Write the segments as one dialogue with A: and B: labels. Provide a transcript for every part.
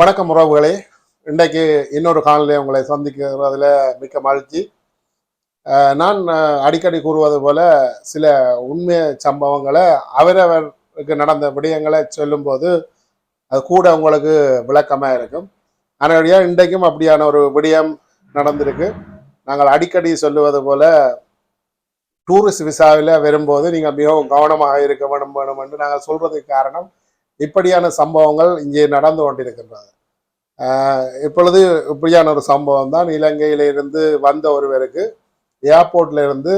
A: வணக்கம் உறவுகளே. இன்றைக்கு இன்னொரு காணொலியை உங்களை சந்திக்கிறதுல மிக்க மகிழ்ச்சி. நான் அடிக்கடி கூறுவது போல சில உண்மை சம்பவங்களை அவரவருக்கு நடந்த விடயங்களை சொல்லும்போது அது கூட உங்களுக்கு விளக்கமாக இருக்கும். அதனுடைய இன்றைக்கும் அப்படியான ஒரு விடயம் நடந்திருக்கு. நாங்கள் அடிக்கடி சொல்லுவது போல டூரிஸ்ட் விசாவில் வரும்போது நீங்கள் மிகவும் கவனமாக இருக்க வேண்டும் வேணும் என்று நாங்கள் சொல்கிறதுக்கு காரணம் இப்படியான சம்பவங்கள் இங்கே நடந்து கொண்டிருக்கின்றது. இப்பொழுது இப்படியான ஒரு சம்பவம் தான் இலங்கையிலிருந்து வந்த ஒருவருக்கு ஏர்போர்ட்ல இருந்து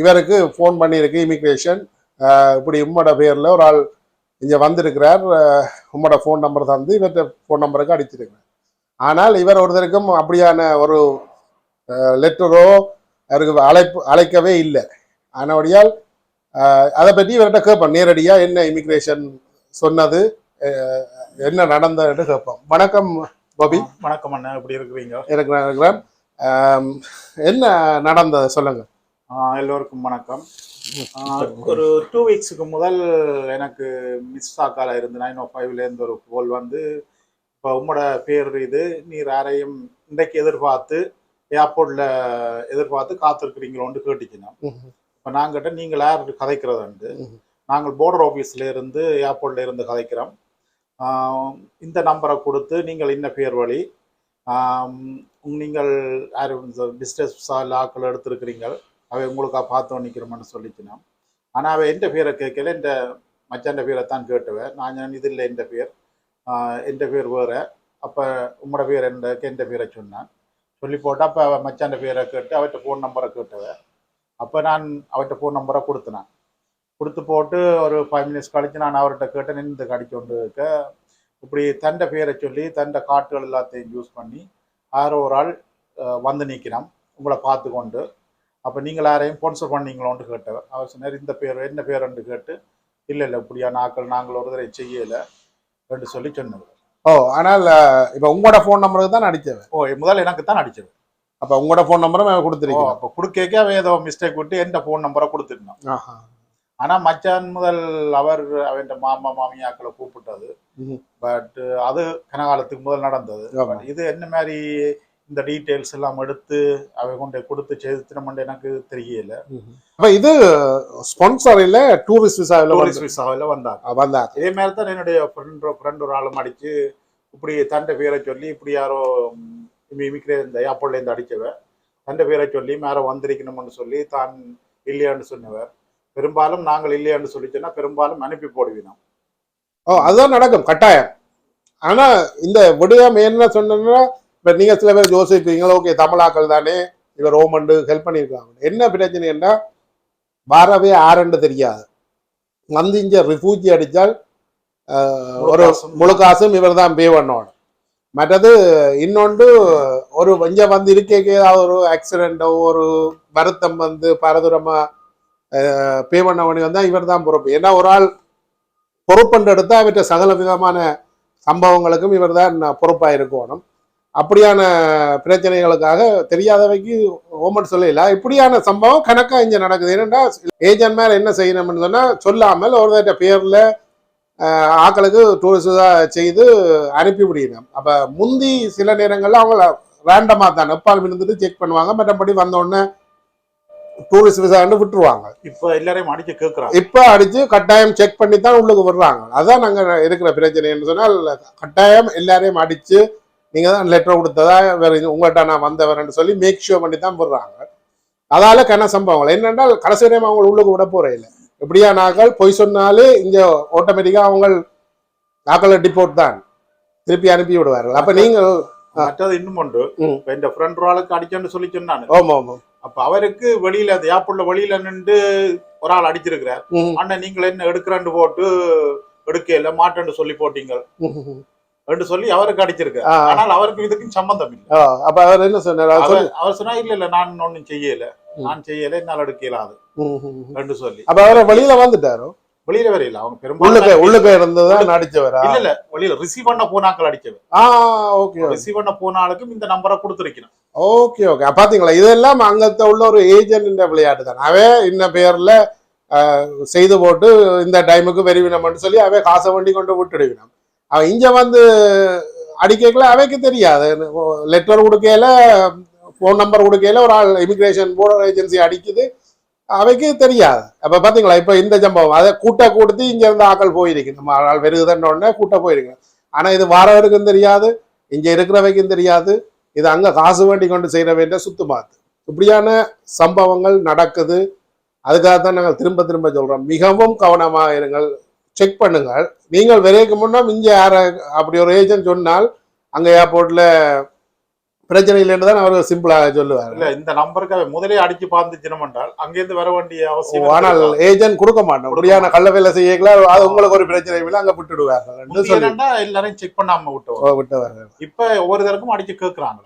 A: இவருக்கு ஃபோன் பண்ணியிருக்கு இமிக்ரேஷன் இப்படி உம்மோட பேரில் ஒரு ஆள் இங்கே வந்திருக்கிறார். உம்மோட ஃபோன் நம்பர் தந்து இவர்கிட்ட ஃபோன் நம்பருக்கு அடிச்சிருக்கிறார் ஆனால் இவர் ஒருத்தருக்கும் அப்படியான ஒரு லெட்டரோ அவருக்கு அழைப்பு அழைக்கவே இல்லை. ஆனபடியால் அதை பற்றி இவர்கிட்ட கேட்போம். நேரடியா என்ன இமிக்ரேஷன் சொன்னது என்ன நடந்ததுன்னு கேட்போம். வணக்கம் பாபி
B: வணக்கம் அண்ணா. எப்படி இருக்கிறீங்க?
A: இருக்கிறேன் என்ன நடந்தது சொல்லுங்க.
B: எல்லோருக்கும் வணக்கம். ஒரு டூ வீக்ஸுக்கு முதல் எனக்கு மிஸ் ஆக்கால இருந்து நைன் ஓ ஃபைவ்லேருந்து ஒரு கோல் வந்து இப்போ உம்மோட பேர் இது நீர் யாரையும் இன்றைக்கு எதிர்பார்த்து ஏர்போர்ட்டில் எதிர்பார்த்து காத்திருக்கிறீங்களோன்னு கேட்டுச்சுன்னா இப்போ நாங்கிட்ட நீங்கள் யார் கதைக்கிறதுண்டு
A: ம்ஹும்.
B: நாங்கள் போர்டர் ஆஃபீஸில் இருந்து ஏர்போர்ட்ல இருந்து கதைக்கிறோம். இந்த நம்பரை கொடுத்து நீங்கள் இன்ன பேர் வழி நீங்கள் யாரும் பிஸ்னஸ் ஆக்கள் எடுத்திருக்கிறீங்க அவை உங்களுக்கா பார்த்து நிற்கிறோம்னு சொல்லிச்சினான் ஆனால் அவன் எந்த பேரை கேட்கல இந்த மச்சாண்ட பேரை தான் கேட்டுவேன் நான் இது இல்லை எந்த பேர். எந்த பேர் வேறு? அப்போ உங்களோட பேர் என்ன எந்த பேரை சொன்னான்? சொல்லி போட்டு அப்போ மச்சாண்ட பேரை கேட்டு அவர்கிட்ட ஃபோன் நம்பரை கேட்டுவேன் அப்போ நான் அவர்கிட்ட ஃபோன் நம்பரை கொடுத்தேன் கொடுத்து போட்டு ஒரு ஃபைவ் மினிட்ஸ் கழிச்சு நான் அவர்கிட்ட கேட்டேன் இந்த கடிச்சு கொண்டு இருக்க. இப்படி தண்டை பேரை சொல்லி தண்டை காட்டுகள் எல்லாத்தையும் யூஸ் பண்ணி யாரோ ஒரு ஆள் வந்து நிற்கிறான் உங்களை பார்த்து கொண்டு அப்போ நீங்கள் யாரையும் ஸ்பான்சர் பண்ணீங்களோன்னு கேட்டவர். அவர் சொன்னார் இந்த பேர் என்ன பேருன்னு கேட்டு இல்லை இல்லை இப்படியான ஆக்கள் நாங்கள் ஒரு தடவை செய்யலை என்று சொல்லி சொன்னவர்.
A: ஓ ஆனால் இப்ப உங்களோட ஃபோன் நம்பருக்கு தான் அடிச்சவன்
B: ஓ முதல் எனக்கு தான் அடிச்சது
A: அப்ப உங்களோட ஃபோன் நம்பரும் அவன்
B: ஓ
A: கொடுத்துருக்கீங்க
B: அப்போ கொடுக்க அவன் ஏதோ மிஸ்டேக் விட்டு எந்த ஃபோன் நம்பரை கொடுத்துருந்தான். ஆனா மச்சான் முதல் அவர் அவன் மாமா மாமியாக்களை கூப்பிட்டது. பட் அது கனகாலத்துக்கு முதல் நடந்தது. பட் இது என்ன மாதிரி இந்த டீட்டெயில்ஸ் எல்லாம் எடுத்து அவை கொண்டு கொடுத்து செய்துனமெண்டு எனக்கு தெரியல.
A: அப்ப இது ஸ்பான்சர் இல்ல டூரிஸ்ட் விசாவில்
B: டூரிஸ்ட் விசாவில் வந்தாங்க
A: வந்தாங்க
B: இதே மாதிரி தான் என்னுடைய ஃப்ரெண்ட் ஃப்ரெண்ட் ஒரு ஆளும் அடிச்சு இப்படி தண்டை பேரை சொல்லி இப்படி யாரோ ஏர்போர்ட்ல இருந்து அடிச்சவ. தண்டை பேரை சொல்லி யாரோ வந்திருக்கணும்னு சொல்லி தான் இல்லையான்னு சொன்னவர். பெரும்பாலும் நாங்கள் இல்லையான்னு சொல்லி சொன்னா பெரும்பாலும் அனுப்பி போடுவினோம்.
A: ஓ அதுதான் நடக்கும் கட்டாயம். ஆனா இந்த விடயம் என்ன சொன்னா இப்ப நீங்க சில பேர் யோசிப்பீங்க ஓகே தமிழாக்கள் தானே இவர் ரோமண்டு ஹெல்ப் பண்ணியிருக்காங்க. என்ன பிரச்சனைன்னா வரவே ஆரண்டு தெரியாது. வந்து இங்க ரிஃப்யூஜி ஆஹ், ஒரு
B: முழுக்காசும்.
A: முழு காசும் இவர் தான் பே பண்ணணும் மற்றது இன்னொன்று ஒரு இங்க வந்து இருக்கேக்கு ஏதாவது ஒரு ஆக்சிடெண்ட்டோ ஒரு வருத்தம் வந்து பரதுரமாக பே பண்ண வேண்டி வந்தால் இவர் தான் பொறுப்பு. ஏன்னா ஒரு ஆள் பொறுப்பென்று எடுத்தால் அவற்ற சகல விதமான சம்பவங்களுக்கும் இவர் தான் பொறுப்பாக இருக்கணும். அப்படியான பிரச்சனைகளுக்காக தெரியாதவைக்கு ஓமன் சொல்லல. இப்படியான சம்பவம் கணக்காக இங்கே நடக்குது. ஏன்னா ஏஜென்ட் மேலே என்ன செய்யணும்னு சொன்னால் சொல்லாமல் ஒருத்தட்ட பேரில் ஆஹ், ஆட்களுக்கு டூரிஸ்ட் செய்து அனுப்பி விடணும் அப்ப முந்தி சில நேரங்கள்ல அவங்க ரேண்டமா தான் எப்பாலும் இருந்துட்டு செக் பண்ணுவாங்க. மற்றபடி வந்த உடனே டூரிஸ்ட் விசான்னு விட்டுருவாங்க.
B: இப்ப எல்லாரையும் அடிச்சு கேட்கிறாங்க
A: இப்ப அடிச்சு கட்டாயம் செக் பண்ணி தான் உள்ளுக்கு விடுறாங்க அதான் நாங்க இருக்கிற பிரச்சனைன்னு சொன்னால் கட்டாயம் எல்லாரையும் அடிச்சு நீங்க தான் லெட்டர் கொடுத்ததா வேற உங்கள்கிட்ட நான் வந்தவர்னு சொல்லி மேக் ஷூர் பண்ணி தான் விடுறாங்க அதால கன சம்பவங்கள். என்னென்றால் கடைசி வரையும் அவங்க உள்ளுக்கு விட போறே இல்லை. எப்படியா நாங்கள் பொய் சொன்னாலே இங்க ஆட்டோமேட்டிக்கா அவங்க நாக்களை டிப்போர்ட் தான். திருப்பி அனுப்பி விடுவார்கள். அப்ப நீங்கள்
B: மற்றது இன்னும் ஒன்று. இப்ப இந்த ஃப்ரெண்ட் ஒரு ஆளுக்கு அடிச்சேன்னு சொல்லி சொன்னானு.
A: ஆமா ஆமா.
B: அப்ப அவருக்கு வெளியில அந்த ஏப்புள்ள வெளியில நின்று ஒரு ஆள் அடிச்சிருக்கிறார். அண்ணன் நீங்கள் என்ன எடுக்கிறேன்னு போட்டு எடுக்கல மாட்டேன்னு சொல்லி போட்டீங்க. என்று சொல்லி அவருக்கு அடிச்சிருக்காரு
A: ஆ,
B: ஆனால் அவருக்கு இதுக்கும் சம்பந்தம் இல்லை.
A: அப்ப அவர் என்ன சொன்னார்? அவர்
B: சொன்னா இல்ல இல்ல நான் ஒண்ணும் செய்யல. நான் செய்யல என்னால் எடுக்க இயலாது
A: ம், ம், ம்.
B: என்று சொல்லி.
A: அப்ப அவரை வெளியில வந்துட்டாரோ
B: வெளியில வரையில அவங்க பெரும்பாலும்
A: உள்ளுக்கு இருந்ததான் நடிச்சவரா?
B: இல்ல இல்ல வெளியில ரிசீவ் பண்ண போனாக்கள் அடிச்சவர்.
A: ஆ ஓகே
B: ரிசீவ் பண்ண போன ஆளுக்கும் இந்த நம்பரை கொடுத்துருக்கணும்
A: ஓகே ஓகே. பாத்தீங்களா இதெல்லாம் அங்கத்த உள்ள ஒரு ஏஜென்ட் விளையாட்டு தான் அவன் இன்ன பேர்ல ஆஹ், செய்து போட்டு இந்த டைமுக்கு வெறிவினம்னு சொல்லி அவன் காசை வண்டி கொண்டு விட்டுடுவினம் அவன் இங்க வந்து அடிக்கல அவைக்கு தெரியாது. லெட்டர் கொடுக்கையில ஃபோன் நம்பர் கொடுக்கையில ஒரு ஆள் இமிகிரேஷன் போர்டர் ஏஜென்சி அடிக்குது. அவைக்கு தெரியாது. அப்ப பாத்தீங்களா? இப்ப இந்த சம்பவம். அதை கூட்ட கொடுத்து இங்க இருந்து ஆக்கள் போயிருக்கு நம்ம ஆள் வெறுகுதன்ற உடனே கூட்ட போயிருக்கு ஆனா இது வாரவருக்கும் தெரியாது. இங்க இருக்கிறவைக்கும் தெரியாது. இது அங்க காசு வேண்டி கொண்டு செய்கிற வேண்டிய சுத்து பார்த்து. இப்படியான சம்பவங்கள் நடக்குது. அதுக்காக தான் நாங்கள் திரும்ப திரும்ப சொல்றோம். மிகவும் கவனமாக இருங்கள். செக் பண்ணுங்கள். நீங்கள் விரைக்கு முன்னால் இங்கே யார அப்படி ஒரு ஏஜென்ட் சொன்னால் அங்கே ஏர்போர்ட்டில் பிரச்சனை இல்லைன்னு தான் அவர் சிம்பிளாக சொல்லுவார்.
B: இல்ல இந்த நம்பருக்கு முதலே அடிச்சு பார்த்துச்சினம் என்றால் அங்கிருந்து வர வேண்டிய அவசியம்
A: ஆனால். ஏஜென்ட் கொடுக்க மாட்டோம். அப்படியான கள்ள வேலை செய்யல அது உங்களுக்கு ஒரு பிரச்சனை இல்லை அங்க விட்டுடுவார்கள்
B: எல்லாரையும் செக் பண்ணாம விட்டோம்
A: விட்டவர்கள்
B: இப்ப ஒவ்வொருத்தருக்கும் அடிச்சு கேக்குறாங்க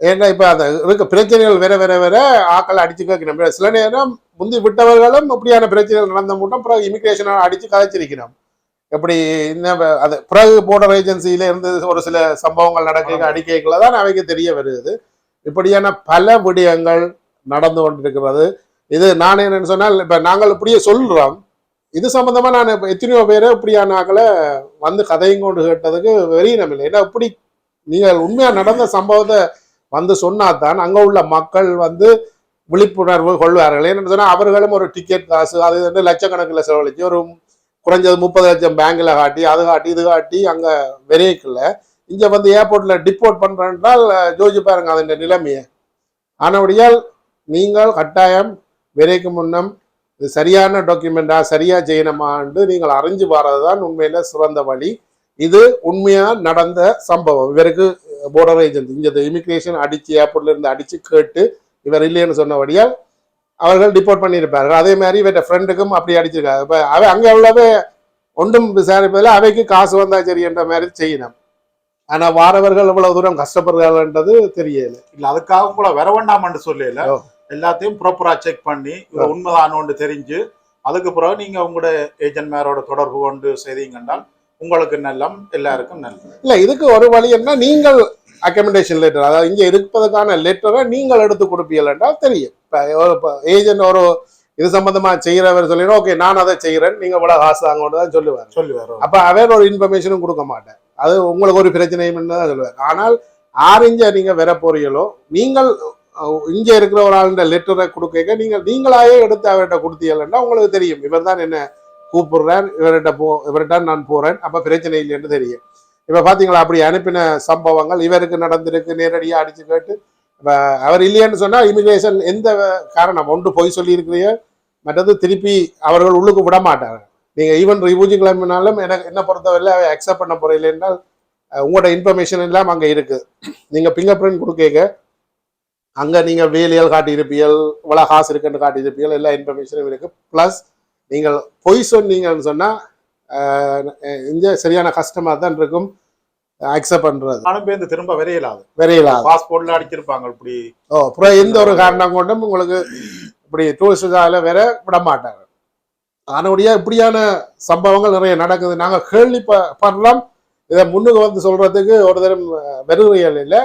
A: ஏன்னா இப்ப அந்த இருக்க பிரச்சனைகள் வேற வேற வேற ஆக்கள் அடிச்சு கேட்கணும். சில நேரம் முந்தி விட்டவர்களும் இப்படியான பிரச்சனைகள் நடந்த மட்டும் பிறகு இமிகிரேஷன் அடிச்சு கதைச்சிருக்கணும் எப்படி இந்த அது பிறகு போர்டர் ஏஜென்சியில இருந்து ஒரு சில சம்பவங்கள் நடக்க அடிக்கைகளை தான் அவைக்கு தெரிய வருது இப்படியான பல விடயங்கள் நடந்து கொண்டிருக்கிறது. இது நான் என்னன்னு சொன்னால் இப்ப நாங்கள் இப்படியே சொல்றோம். இது சம்பந்தமா நான் இப்ப எத்தனையோ பேரை இப்படியான ஆக்களை வந்து கதையும் கொண்டு கேட்டதுக்கு வெறியினம் இல்லை. ஏன்னா இப்படி நீங்கள் உண்மையா நடந்த சம்பவத்தை வந்து சொன்னாதான் அங்க உள்ள மக்கள் வந்து விழிப்புணர்வு கொள்வார்கள். என்னன்னு சொன்னா அவர்களும் ஒரு டிக்கெட் காசு அது வந்து லட்சக்கணக்கில் செலவழிச்சு ஒரு குறைஞ்சது முப்பது லட்சம் பேங்க்ல காட்டி அது காட்டி இது காட்டி அங்கே விரைக்கல இங்கே வந்து ஏர்போர்ட்டில் டிப்போர்ட் பண்றேன்றால் ஜோஜி பாருங்க அதன் நிலைமையை. ஆனபடியால் நீங்கள் கட்டாயம் விரைக்கு முன்னம் இது சரியான டாக்குமெண்டா சரியாக செய்யணுமான்னு நீங்கள் அறிஞ்சு வர்றதுதான் உண்மையில் சிறந்த வழி. இது உண்மையாக நடந்த சம்பவம். இவருக்கு போர்டர் ஏஜென்ட் இங்கே இமிக்ரேஷன் அடித்து ஏர்போர்ட்லேருந்து இருந்து கேட்டு இவர் இல்லைன்னு சொன்னபடியால் அவர்கள் டிப்போர்ட் பண்ணியிருப்பார்கள். அதே மாதிரி இவற்ற ஃப்ரெண்டுக்கும் அப்படி அடிச்சிருக்காங்க. இப்ப அவ அங்க உள்ளவே ஒன்றும் விசாரிப்பதில் அவைக்கு காசு வந்தா சரி என்ற மாதிரி செய்யணும். ஆனா வாரவர்கள் இவ்வளவு தூரம் கஷ்டப்படுறாங்கன்றது தெரியல.
B: இல்ல அதுக்காக உங்களை வர வேண்டாம்னு சொல்லல. எல்லாத்தையும் ப்ராப்பரா செக் பண்ணி இவர் உண்மைதானோன்னு தெரிஞ்சு அதுக்கு பிறகு நீங்க உங்களோட ஏஜென்ட் மேரோட தொடர்பு கொண்டு செய்தீங்கன்னா உங்களுக்கு நல்லம் எல்லாருக்கும் நல்லம்
A: இல்ல இதுக்கு ஒரு வழி என்ன? நீங்கள் அக்கமெண்டேஷன் லெட்டர் அதாவது இங்க இருப்பதற்கான லெட்டரை நீங்கள் எடுத்து கொடுப்பீர்கள் என்றால் தெரியும். இப்போ ஏஜென்ட் ஒரு இது சம்பந்தமா செய்யறவர் சொல்லிடும் ஓகே நான் அதை செய்யறேன் நீங்க இவ்வளவு காசு தாங்கன்னு தான் சொல்லுவார்.
B: சொல்லி வரோம்
A: அப்ப அவர் ஒரு இன்ஃபர்மேஷனும் கொடுக்க மாட்டேன் அது உங்களுக்கு ஒரு பிரச்சனையும் தான் சொல்லுவார். ஆனால் ஆரஞ்ச நீங்க வர போறீங்களோ நீங்கள் இங்க இருக்கிற ஒரு ஆளுடைய லெட்டரை கொடுக்க நீங்கள் நீங்களாவே எடுத்து அவர்கிட்ட கொடுத்தீங்கன்னா உங்களுக்கு தெரியும். இவர் தான் என்ன கூப்பிடுறார் இவர்கிட்ட போ இவர்கிட்ட நான் போறேன். அப்ப பிரச்சனை இல்லைன்னு தெரியும். இப்ப பாத்தீங்களா அப்படி அனுப்பின சம்பவங்கள் இவருக்கு நடந்திருக்கு நேரடியாக அடிச்சு கேட்டு இப்ப அவர் இல்லையேன்னு சொன்னா இமிகிரேஷன் எந்த காரணம்? ஒன்று பொய் சொல்லியிருக்கிறீங்க மற்றது திருப்பி அவர்கள் உள்ளுக்கு விட மாட்டாங்க நீங்க ஈவன் ரிவ்யூஜி கிளம்பினாலும் எனக்கு என்ன பொறுத்தவரை அக்செப்ட் பண்ண போறீங்க என்றால் உங்களோட இன்ஃபர்மேஷன் எல்லாம் அங்க இருக்கு. நீங்க பிங்கர் பிரிண்ட் கொடுக்க அங்க நீங்க வேலியல் காட்டியிருப்பீர்கள் இவ்வளவு காசு இருக்குன்னு காட்டியிருப்பீர்கள் எல்லா இன்ஃபர்மேஷனும் இருக்கு. பிளஸ் நீங்கள் பொய் சொன்னீங்கன்னு சொன்னா அஹ், இங்க சரியான கஷ்டமா தான் இருக்கும். அக்செப்ட் பண்றது.
B: நானும் பேருந்து திரும்ப விரையலாது.
A: விரையிலாது.
B: பாஸ்போர்ட்ல அடிச்சிருப்பாங்க இப்படி.
A: ஓ அப்புறம் எந்த ஒரு காரணம் கொண்டும் உங்களுக்கு இப்படி டூரிஸ்ட் இதால வேற விட மாட்டாங்க அதனுடைய இப்படியான சம்பவங்கள் நிறைய நடக்குது. நாங்க கேள்விப்படலாம் இதை முன்னுக்கு வந்து சொல்றதுக்கு ஒரு தரம் வெறுவியல் இல்லை.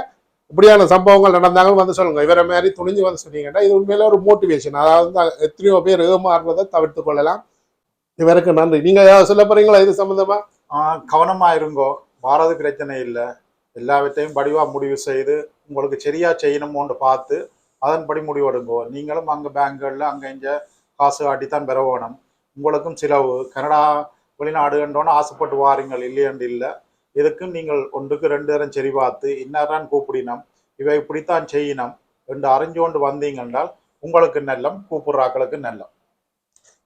A: இப்படியான சம்பவங்கள் நடந்தாங்க வந்து சொல்லுங்க. இவரை மாதிரி துணிஞ்சு வந்து சொன்னீங்கன்னா இது உண்மையில ஒரு மோட்டிவேஷன் அதாவது எத்தனையோ பேர் ஏமாறுறதை தவிர்த்து கொள்ளலாம். இவருக்கு நன்றி. நீங்க ஏதாவது சொல்ல போறீங்களா இது சம்பந்தமா?
B: கவனமாக கவனமா இருங்கோ வாரது பிரச்சனை இல்லை. எல்லாவற்றையும் படிவா முடிவு செய்து உங்களுக்கு சரியா செய்யணுமோன்னு பார்த்து அதன்படி முடிவெடுங்கோ. நீங்களும் அங்கே பேங்குகளில் அங்கே இங்கே காசு காட்டித்தான் பெற வேணும். உங்களுக்கும் செலவு. கனடா வெளிநாடுன்றோன்னு ஆசைப்பட்டு வாருங்கள். இல்லையண்டு இல்லை. இதுக்கும் நீங்கள் ஒன்றுக்கு ரெண்டு தரம் சரி பார்த்து இன்னாரான் கூப்பிடினம்? இவை இப்படித்தான் செய்யணும் என்று அறிஞ்சு கொண்டு வந்தீங்கன்றால் உங்களுக்கு நல்லம் கூப்பிடுறாக்களுக்கு நல்லம்.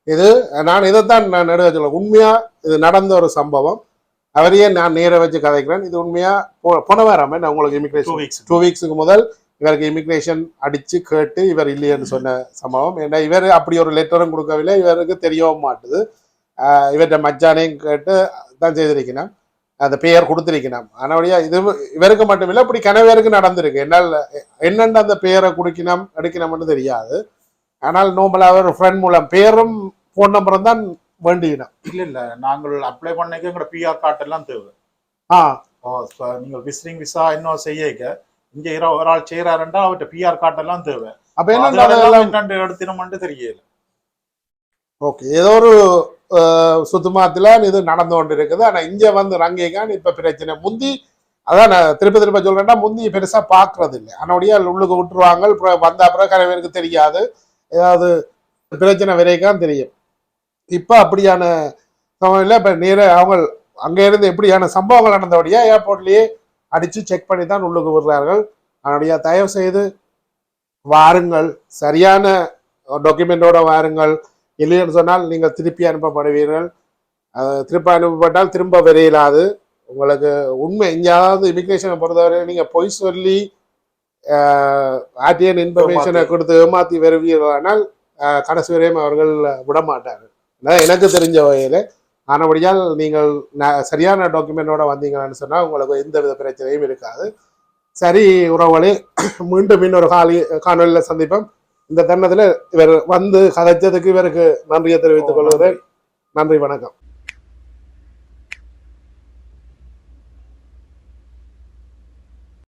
A: இது நான் இதைத்தான் நான் நடுவே சொல்ல உண்மையா இது நடந்த ஒரு சம்பவம். அவரையே நான் நேர வச்சு கதைக்கிறேன். இது உண்மையா? போன வாரம் நான் உங்களுக்கு
B: டூ
A: இமிகிரேஷன்
B: வீக்ஸ்
A: டூ வீக்ஸுக்கு முதல் இவருக்கு இமிகிரேஷன் அடிச்சு கேட்டு இவர் இல்லையேன்னு சொன்ன சம்பவம். ஏன்னா இவர் அப்படி ஒரு லெட்டரும் கொடுக்கவில்லை. இவருக்கு தெரியவும் மாட்டுது. ஆஹ் இவர்கிட்ட மச்சானையும் கேட்டு தான் செய்திருக்கணும் அந்த பெயர் கொடுத்திருக்கணும். ஆனபடியா இது இவருக்கு மட்டும் இல்லை இப்படி கனவேருக்கு நடந்திருக்கு. என்னால் என்னென்ன அந்த பெயரை குடிக்கணும் எடுக்கணும்னு தெரியாது. ஆனால் நோம்பலா ஒரு ஃப்ரெண்ட் மூலம் பேரும் ஃபோன் நம்பரும் தான் வேண்டிக்கணும்
B: இல்ல இல்ல. நாங்கள் அப்ளை பண்ணக்கு எங்களோட பிஆர் கார்டு எல்லாம் தேவை.
A: ஆ.
B: ஓ, நீங்கள் விசிட்டிங் விசா இன்னும் செய்யக்க இங்க இர ஒரு ஆள் செய்யறாருன்றா அவர்கிட்ட பிஆர் கார்டு எல்லாம் தேவை.
A: அப்ப என்ன
B: எடுத்தினோம்னு தெரியல.
A: ஓகே ஏதோ ஒரு சுத்தமாத்துல இது நடந்து கொண்டு இருக்குது ஆனா இங்க வந்து ரங்கிகான் இப்ப பிரச்சனை. முந்தி அதான் நான் திருப்பி திருப்ப சொல்றேன்னா முந்தி பெருசா பாக்குறது இல்லை அதனுடைய உள்ளுக்கு விட்டுருவாங்க அப்புறம் வந்த அப்புறம் கரைவேருக்கு தெரியாது. ஏதாவது பிரச்சனை வரைக்கும் தெரியும். இப்ப அப்படியான சமயம் இப்ப நேர அவங்க அங்க இருந்து எப்படியான சம்பவங்கள் நடந்தபடியா ஏர்போர்ட்லயே அடிச்சு செக் பண்ணி தான் உள்ளுக்கு விடுறார்கள். அதனுடைய தயவு செய்து வாருங்கள். சரியான டாக்குமெண்டோட வாருங்கள். இல்லைன்னு சொன்னால் நீங்கள் திருப்பி அனுப்பப்படுவீர்கள். திருப்பி அனுப்பப்பட்டால் திரும்ப வர இயலாது உங்களுக்கு உண்மை எங்கேயாவது இமிகிரேஷனை பொறுத்தவரை நீங்கள் பொய் சொல்லி ஆர்டிஎன் இன்ஃபர்மேஷனை கொடுத்து ஏமாற்றி வருவீர்களானால் கடைசி வரையும் அவர்கள் விட மாட்டார்கள் அதான் எனக்கு தெரிஞ்ச வகையில் ஆனபடியால் நீங்கள் சரியான டாக்குமெண்டோட வந்தீங்கன்னு சொன்னால் உங்களுக்கு எந்த வித பிரச்சனையும் இருக்காது. சரி உறவுகளே மீண்டும் இன்னொரு காலி காணொலியில் சந்திப்போம். இந்த தருணத்தில் இவர் வந்து கதைச்சதுக்கு இவருக்கு நன்றியை தெரிவித்துக் கொள்கிறேன் நன்றி வணக்கம்.